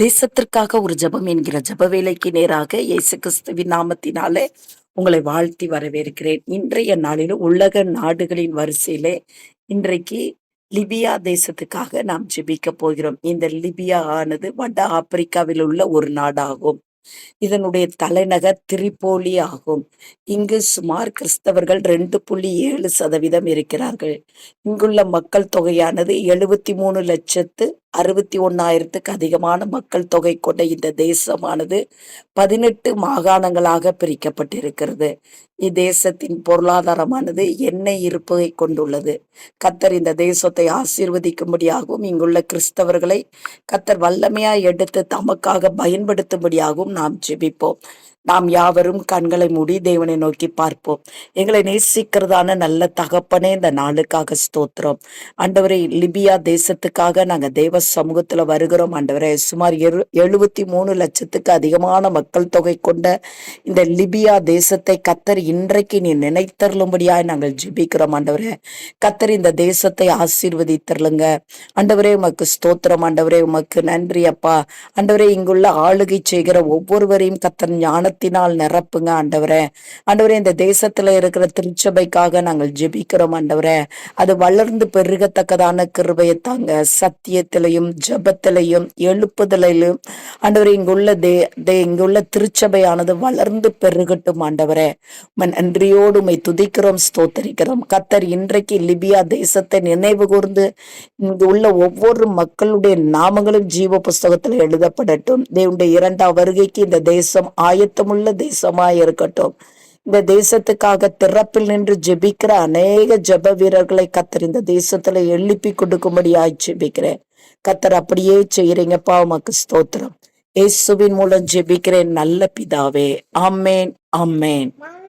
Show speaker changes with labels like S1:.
S1: தேசத்திற்காக ஒரு ஜெபம் என்கிற ஜப வேலைக்கு நேராக இயேசு கிறிஸ்துவின் நாமத்தினாலே உங்களை வாழ்த்தி வரவேற்கிறேன். இன்றைய நாளில் உலக நாடுகளின் வரிசையிலே இன்றைக்கு லிபியா தேசத்துக்காக நாம் ஜெபிக்க போகிறோம். இந்த லிபியா ஆனது வட ஆப்பிரிக்காவில் உள்ள ஒரு நாடாகும். இதனுடைய தலைநகர் திரிபோலி ஆகும். இங்கு சுமார் கிறிஸ்தவர்கள் ரெண்டு புள்ளி ஏழு சதவீதம் இருக்கிறார்கள். இங்குள்ள மக்கள் தொகையானது எழுபத்தி மூணு லட்சத்து அறுபத்தி ஒன்னாயிரத்துக்கு அதிகமான மக்கள் தொகை கொண்ட இந்த தேசமானது பதினெட்டு மாகாணங்களாக பிரிக்கப்பட்டிருக்கிறது. இத்தேசத்தின் பொருளாதாரமானது எண்ணெய் இருப்பதை கொண்டுள்ளது. கத்தர் இந்த தேசத்தை ஆசீர்வதிக்கும்படியாகவும் இங்குள்ள கிறிஸ்தவர்களை கத்தர் வல்லமையாய் எடுத்து தமக்காக பயன்படுத்தும்படியாகவும் நாம் ஜெபிப்போம். நாம் யாவரும் கண்களை மூடி தேவனை நோக்கி பார்ப்போம். எங்களை நேசிக்கிறதான நல்ல தகப்பனே இந்த நாளுக்காக ஸ்தோத்திரம். ஆண்டவரே லிபியா தேசத்துக்காக நாங்க தேவ சமூகத்துல வருகிறோம். ஆண்டவரே சுமார் எழுபத்தி மூணு லட்சத்துக்கு அதிகமான மக்கள் தொகை கொண்ட இந்த லிபியா தேசத்தை கத்தர் இன்றைக்கு நீ நினைத்தருளும்படியாய் நாங்கள் ஜெபிக்கிறோம். ஆண்டவரே கத்தர் இந்த தேசத்தை ஆசீர்வதித்தருளுங்க. ஆண்டவரே உமக்கு ஸ்தோத்திரம். ஆண்டவரே உமக்கு நன்றி அப்பா. ஆண்டவரே இங்குள்ள ஆளுகை செய்கிற ஒவ்வொருவரையும் கத்தன் ஞானத்தினால் நிரப்புங்க ஆண்டவரே. ஆண்டவரே இந்த தேசத்துல இருக்கிற திருச்சபைக்காக நாங்கள் ஜெபிக்கிறோம் ஆண்டவரே. அது வளர்ந்து பெருகத்தக்கதான கிருபையை தாங்க. சத்தியத்திலையும் ஜபத்திலையும் எழுப்புதலையும் ஆண்டவரே இங்குள்ள தே தே இங்குள்ள திருச்சபையானது வளர்ந்து பெருகட்டும் ஆண்டவரே. நன்றியோடு உமை துதிக்கிறோம் ஸ்தோத்தரிக்கிறோம். கத்தர் இன்றைக்கு லிபியா தேசத்தை நினைவு கூர்ந்து இங்கு உள்ள ஒவ்வொரு மக்களுடைய நாமங்களும் ஜீவ புஸ்தகத்தில் எழுதப்படட்டும். தேவனுடைய இரண்டாம் வருகைக்கு இந்த தேசம் ஆயத்தமுள்ள தேசமாய் இருக்கட்டும். இந்த தேசத்துக்காக திறப்பில் நின்று ஜெபிக்கிற அநேக ஜெப வீரர்களை கத்தர் இந்த தேசத்துல எழுப்பி கொடுக்கும்படியாய் ஜெபிக்கிறேன். கத்தர் அப்படியே செய்யறீங்கப்பா உமக்கு ஸ்தோத்திரம். இயேசுவின் மூலம் ஜெபிக்கிறேன் நல்ல பிதாவே. ஆமேன் ஆமேன்.